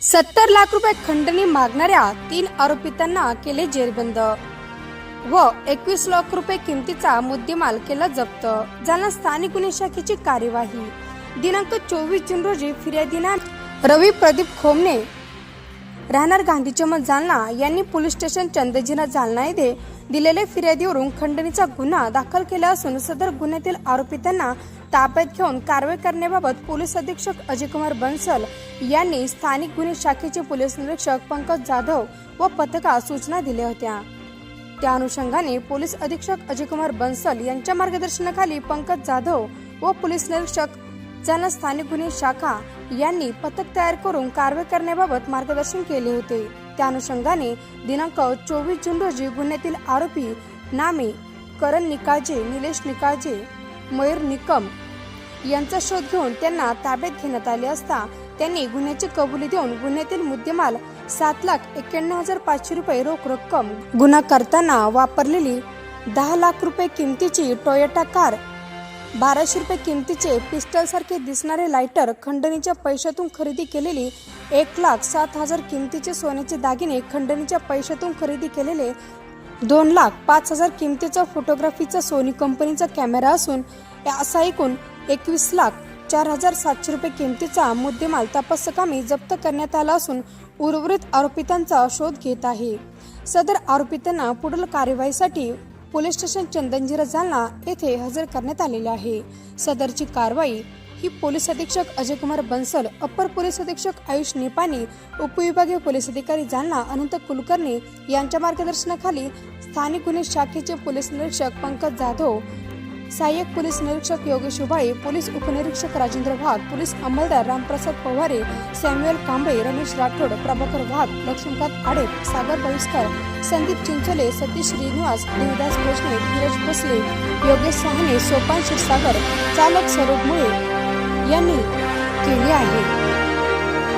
सत्तर लाख रुपये खंडणी मागणाऱ्या तीन आरोपितांना केले जेरबंद व एकवीस लाख रुपये किमतीचा मुद्देमाल केला जप्त. जालना स्थानिक गुन्हे शाखेची कार्यवाही. दिनांक चोवीस जून रोजी फिर्यादीना रवी प्रदीप खोमने राहणार गांधी चमन जालना यांनी पोलीस स्टेशन चंदजिना जालना येथे दिलेल्या फिर्यादीवरून खंडणीचा गुन्हा दाखल केला असून सदर गुन्ह्यातील आरोपितांना ताब्यात घेऊन कारवाई करण्याबाबत पोलीस अधीक्षक अजयकुमार बन्सल यांनी स्थानिक गुन्हे शाखेचे पोलीस निरीक्षक पंकज जाधव व पथकास सूचना दिल्या होत्या. त्या अनुषंगाने पोलीस अधीक्षक अजयकुमार बन्सल यांच्या मार्गदर्शनाखाली पंकज जाधव व पोलीस निरीक्षक ज्यांना स्थानिक गुन्हे शाखा यांनी पथक तयार करून कारवाई करण्याबाबत मार्गदर्शन केले होते. त्या अनुषंगाने दिनांक चोवीस जून रोजी गुन्ह्यातील आरोपी नामे करण निकाळजे निलेश निकाळजे मयूर निकम यांचा शोध घेऊन त्यांना ताब्यात घेण्यात आले असता त्यांनी गुन्ह्याची कबुली देऊन गुन्ह्यातील मुद्देमाल सात लाख एक्क्याण्णव हजार पाचशे रुपये रोख रक्कम गुन्हा करताना वापरलेली दहा लाख रुपये किमतीची टोयोटा कार बाराशे रुपये किमतीचे पिस्टल सारखे दिसणारे लायटर खंडणीच्या पैशातून खरेदी केलेली एक लाख सात हजार किमतीचे सोन्याचे दागिने खंडणीच्या पैशातून खरेदी केलेले दोन लाख पाच हजार किमतीचा फोटोग्राफीचा सोनी कंपनीचा कॅमेरा असून असा एकूण एकवीस लाख चार हजार सातशे रुपये किमतीचा मुद्देमाल तपासकामी जप्त करण्यात आला असून उर्वरित आरोपितांचा शोध घेत आहे. सदर आरोपितांना पुढील कार्यवाहीसाठी पोलीस स्टेशन चंदनजीरा जालना येथे हजर करण्यात आलेले आहे. सदरची कारवाई ही पोलीस अधीक्षक अजय कुमार बन्सल अप्पर पोलीस अधीक्षक आयुष निपाणी उपविभागीय पोलीस अधिकारी जालना अनंत कुलकर्णी यांच्या मार्गदर्शनाखाली स्थानिक गुन्हे शाखेचे पोलीस निरीक्षक पंकज जाधव सहाय्यक पोलीस निरीक्षक योगेश उबाळे पोलीस उपनिरीक्षक राजेंद्र वाघ पोलीस अंमलदार रामप्रसाद पवारे सॅम्युअल कांबळे रमेश राठोड प्रभाकर वाघ लक्ष्मीकांत आडे सागर बहिष्कर संदीप चिंचोले सतीश श्रीनिवास देवदास भोसले धीरज भोसले योगेश सहाने सोपान क्षीरसागर चालक स्वरूप मुळे यांनी केली आहे.